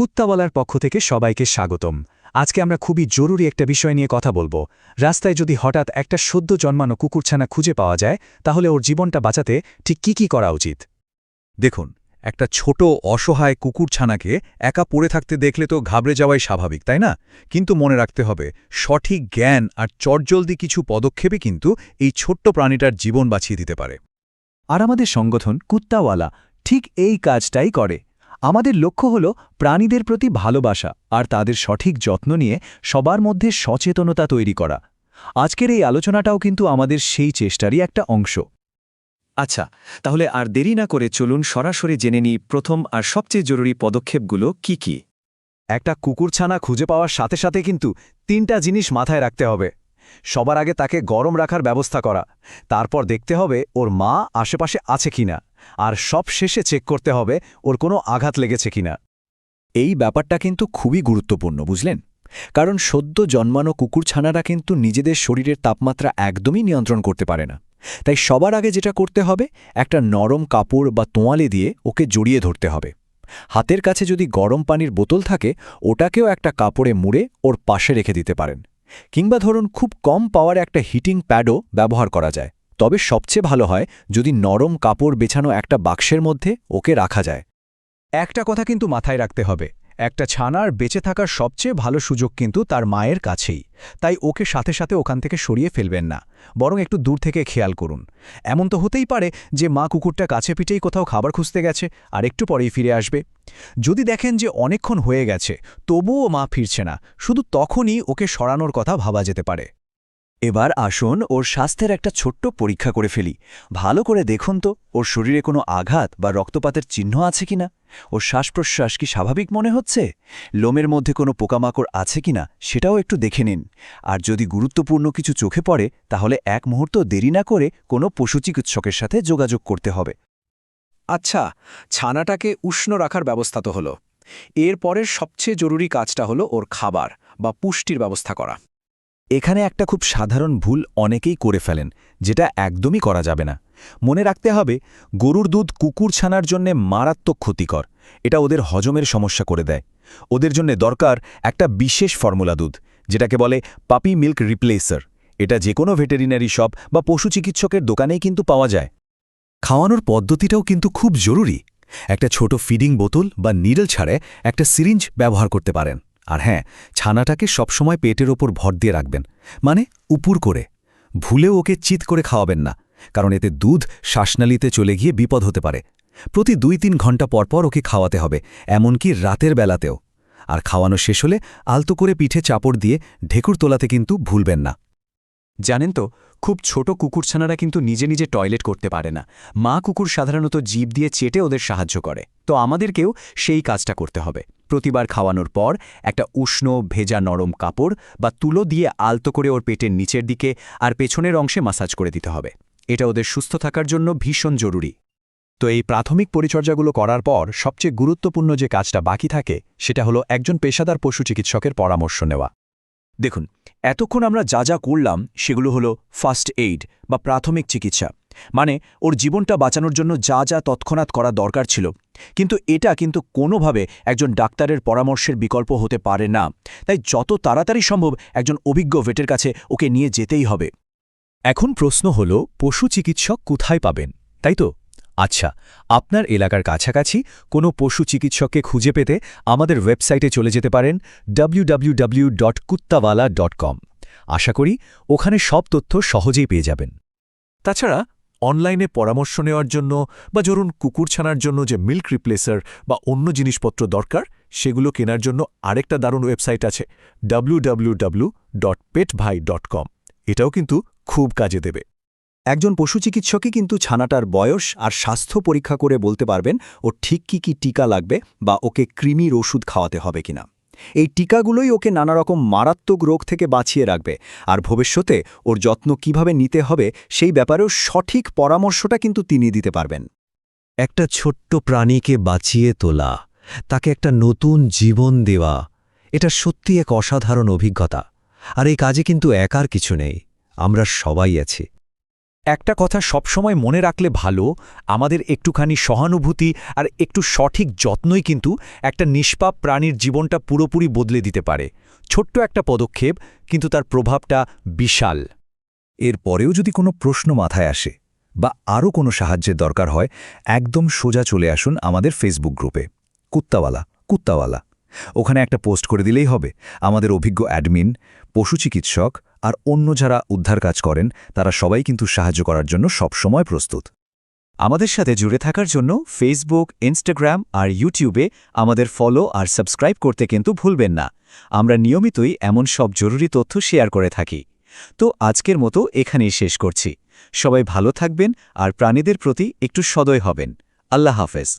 কুত্তাওয়ালার পক্ষ থেকে সবাইকে স্বাগতম। আজকে আমরা খুবই জরুরি একটা বিষয় নিয়ে কথা বলব। রাস্তায় যদি হঠাৎ একটা সদ্য জন্মানো কুকুরছানা খুঁজে পাওয়া যায়, তাহলে ওর জীবনটা বাঁচাতে ঠিক কি কি করা উচিত? দেখুন, একটা ছোট অসহায় কুকুরছানাকে একা পড়ে থাকতে দেখলে তো ঘাবড়ে যাওয়াই স্বাভাবিক, তাই না? কিন্তু মনে রাখতে হবে, সঠিক জ্ঞান আর চটজলদি কিছু পদক্ষেপে কিন্তু এই ছোট্ট প্রাণীটার জীবন বাঁচিয়ে দিতে পারে। আর আমাদের সংগঠন কুত্তাওয়ালা ঠিক এই কাজটাই করে। আমাদের লক্ষ্য হল প্রাণীদের প্রতি ভালোবাসা আর তাদের সঠিক যত্ন নিয়ে সবার মধ্যে সচেতনতা তৈরি করা। আজকের এই আলোচনাটাও কিন্তু আমাদের সেই চেষ্টারই একটা অংশ। আচ্ছা তাহলে আর দেরি না করে চলুন সরাসরি জেনে নিই প্রথম আর সবচেয়ে জরুরি পদক্ষেপগুলো কি কি। একটা কুকুরছানা খুঁজে পাওয়ার সাথে সাথে কিন্তু তিনটা জিনিস মাথায় রাখতে হবে। সবার আগে তাকে গরম রাখার ব্যবস্থা করা। তারপর দেখতে হবে ওর মা আশেপাশে আছে কিনা। আর সব শেষে চেক করতে হবে ওর কোনো আঘাত লেগেছে কিনা। এই ব্যাপারটা কিন্তু খুবই গুরুত্বপূর্ণ, বুঝলেন? কারণ সদ্য জন্মানো কুকুরছানারা কিন্তু নিজেদের শরীরের তাপমাত্রা একদমই নিয়ন্ত্রণ করতে পারে না। তাই সবার আগে যেটা করতে হবে, একটা নরম কাপড় বা তোয়ালে দিয়ে ওকে জড়িয়ে ধরতে হবে। হাতের কাছে যদি গরম পানির বোতল থাকে, ওটাকেও একটা কাপড়ে মুড়ে ওর পাশে রেখে দিতে পারেন। কিংবা ধরুন খুব কম পাওয়ার একটা হিটিং প্যাডও ব্যবহার করা যায়। তবে সবচেয়ে ভালো হয় যদি নরম কাপড় বেছানো একটা বাক্সের মধ্যে ওকে রাখা যায়। একটা কথা কিন্তু মাথায় রাখতে হবে, একটা ছানার বেঁচে থাকার সবচেয়ে ভালো সুযোগ কিন্তু তার মায়ের কাছেই, তাই ওকে সাথে সাথে ওখান থেকে সরিয়ে ফেলবেন না, বরং একটু দূর থেকে খেয়াল করুন। এমন তো হতেই পারে যে মা কুকুরটা কাছে পিঠেই কোথাও খাবার খুঁজতে গেছে আর একটু পরেই ফিরে আসবে। যদি দেখেন যে অনেকক্ষণ হয়ে গেছে, তবুও মা ফিরছে না, শুধু তখনই ওকে সরানোর কথা ভাবা যেতে পারে। এবার আসুন ওর স্বাস্থ্যের একটা ছোট্ট পরীক্ষা করে ফেলি। ভালো করে দেখুন তো, ওর শরীরে কোনো আঘাত বা রক্তপাতের চিহ্ন আছে কিনা? ওর শ্বাস প্রশ্বাস কি স্বাভাবিক মনে হচ্ছে? লোমের মধ্যে কোনো পোকামাকড় আছে কিনা, সেটাও একটু দেখে নিন। আর যদি গুরুত্বপূর্ণ কিছু চোখে পড়ে, তাহলে এক মুহূর্ত দেরি না করে কোনো পশু চিকিৎসকের সাথে যোগাযোগ করতে হবে। আচ্ছা ছানাটাকে উষ্ণ রাখার ব্যবস্থা তো হলো। এর পরের সবচেয়ে জরুরি কাজটা হলো ওর খাবার বা পুষ্টির ব্যবস্থা করা। এখানে একটা খুব সাধারণ ভুল অনেকেই করে ফেলেন, যেটা একদমই করা যাবে না। মনে রাখতে হবে, গরুর দুধ কুকুর ছানার জন্যে মারাত্মক ক্ষতিকর। এটা ওদের হজমের সমস্যা করে দেয়। ওদের জন্য দরকার একটা বিশেষ ফর্মুলা দুধ, যেটাকে বলে পাপি মিল্ক রিপ্লেসার। এটা যে কোনো ভেটেরিনারি শপ বা পশু চিকিৎসকের দোকানেই কিন্তু পাওয়া যায়। খাওয়ানোর পদ্ধতিটাও কিন্তু খুব জরুরি। একটা ছোট ফিডিং বোতল বা নিডল ছাড়ে একটা সিরিঞ্জ ব্যবহার করতে পারেন। আর হ্যাঁ ছানাটাকে সবসময় পেটের ওপর ভর দিয়ে রাখবেন। মানে উপুর করে। ভুলেও ওকে চিত করে খাওয়াবেন না, কারণ এতে দুধ শ্বাসনালীতে চলে গিয়ে বিপদ হতে পারে। প্রতি দুই তিন ঘণ্টা পরপর ওকে খাওয়াতে হবে, এমনকি রাতের বেলাতেও। আর খাওয়ানো শেষ হলে আলতো করে পিঠে চাপড় দিয়ে ঢেকুর তোলাতে কিন্তু ভুলবেন না। জানেন তো, খুব ছোট কুকুরছানারা কিন্তু নিজে নিজে টয়লেট করতে পারে না। মা কুকুর সাধারণত জীব দিয়ে চেটে ওদের সাহায্য করে। তো আমাদেরকেও সেই কাজটা করতে হবে। প্রতিবার খাওয়ানোর পর একটা উষ্ণ, ভেজা নরম কাপড় বা তুলো দিয়ে আলতো করে ওর পেটের নিচের দিকে আর পেছনের অংশে মাসাজ করে দিতে হবে। এটা ওদের সুস্থ থাকার জন্য ভীষণ জরুরি। তো এই প্রাথমিক পরিচর্যাগুলো করার পর সবচেয়ে গুরুত্বপূর্ণ যে কাজটা বাকি থাকে সেটা হলো একজন পেশাদার পশু চিকিৎসকের পরামর্শ নেওয়া। দেখুন, এতক্ষণ আমরা যা যা করলাম সেগুলো হলো ফার্স্ট এইড বা প্রাথমিক চিকিৎসা। মানে ওর জীবনটা বাঁচানোর জন্য যা যা তৎক্ষণাৎ করা দরকার ছিল। কিন্তু এটা কিন্তু কোনোভাবে একজন ডাক্তারের পরামর্শের বিকল্প হতে পারে না। তাই যত তাড়াতাড়ি সম্ভব একজন অভিজ্ঞ ভেটের কাছে ওকে নিয়ে যেতেই হবে। এখন প্রশ্ন হল, পশু চিকিৎসক কোথায় পাবেন? তাই তো? আচ্ছা আপনার এলাকার কাছাকাছি কোনো পশু চিকিৎসককে খুঁজে পেতে আমাদের ওয়েবসাইটে চলে যেতে পারেন www.kuttawala.com আশা করি ওখানে সব তথ্য সহজেই পেয়ে যাবেন। তাছাড়া অনলাইনে পরামর্শ নেওয়ার জন্য বা ধরুন কুকুরছানার জন্য যে মিল্ক রিপ্লেসার বা অন্য জিনিসপত্র দরকার, সেগুলো কেনার জন্য আরেকটা দারুণ ওয়েবসাইট আছে www.petbhai.com এটাও কিন্তু খুব কাজে দেবে। একজন পশু চিকিৎসকই কিন্তু ছানাটার বয়স আর স্বাস্থ্য পরীক্ষা করে বলতে পারবেন ও ঠিক কি কি টিকা লাগবে বা ওকে কৃমির ওষুধ খাওয়াতে হবে কিনা। এই টিকাগুলোই ওকে নানা রকম মারাত্মক রোগ থেকে বাঁচিয়ে রাখবে। আর ভবিষ্যতে ওর যত্ন কীভাবে নিতে হবে সেই ব্যাপারেও সঠিক পরামর্শটা কিন্তু তিনি দিতে পারবেন। একটা ছোট্ট প্রাণীকে বাঁচিয়ে তোলা, তাকে একটা নতুন জীবন দেওয়া, এটা সত্যি এক অসাধারণ অভিজ্ঞতা। আর এই কাজে কিন্তু একার কিছু নেই, আমরা সবাই আছি। একটা কথা সবসময় মনে রাখলে ভালো, আমাদের একটুখানি সহানুভূতি আর একটু সঠিক যত্নই কিন্তু একটা নিষ্পাপ প্রাণীর জীবনটা পুরোপুরি বদলে দিতে পারে। ছোট্ট একটা পদক্ষেপ, কিন্তু তার প্রভাবটা বিশাল। এর পরেও যদি কোনো প্রশ্ন মাথায় আসে বা আরও কোনো সাহায্যের দরকার হয়, একদম সোজা চলে আসুন আমাদের ফেসবুক গ্রুপে। কুত্তাওয়ালা কুত্তাওয়ালা। ওখানে একটা পোস্ট করে দিলেই হবে। আমাদের অভিজ্ঞ অ্যাডমিন, পশু চিকিৎসক আর অন্য যারা উদ্ধার কাজ করেন, তারা সবাই কিন্তু সাহায্য করার জন্য সবসময় প্রস্তুত। আমাদের সাথে জুড়ে থাকার জন্য ফেসবুক ইনস্টাগ্রাম আর ইউটিউবে আমাদের ফলো আর সাবস্ক্রাইব করতে কিন্তু ভুলবেন না। আমরা নিয়মিতই এমন সব জরুরি তথ্য শেয়ার করে থাকি। তো আজকের মতো এখানেই শেষ করছি। সবাই ভালো থাকবেন আর প্রাণীদের প্রতি একটু সদয় হবেন। আল্লাহ হাফেজ।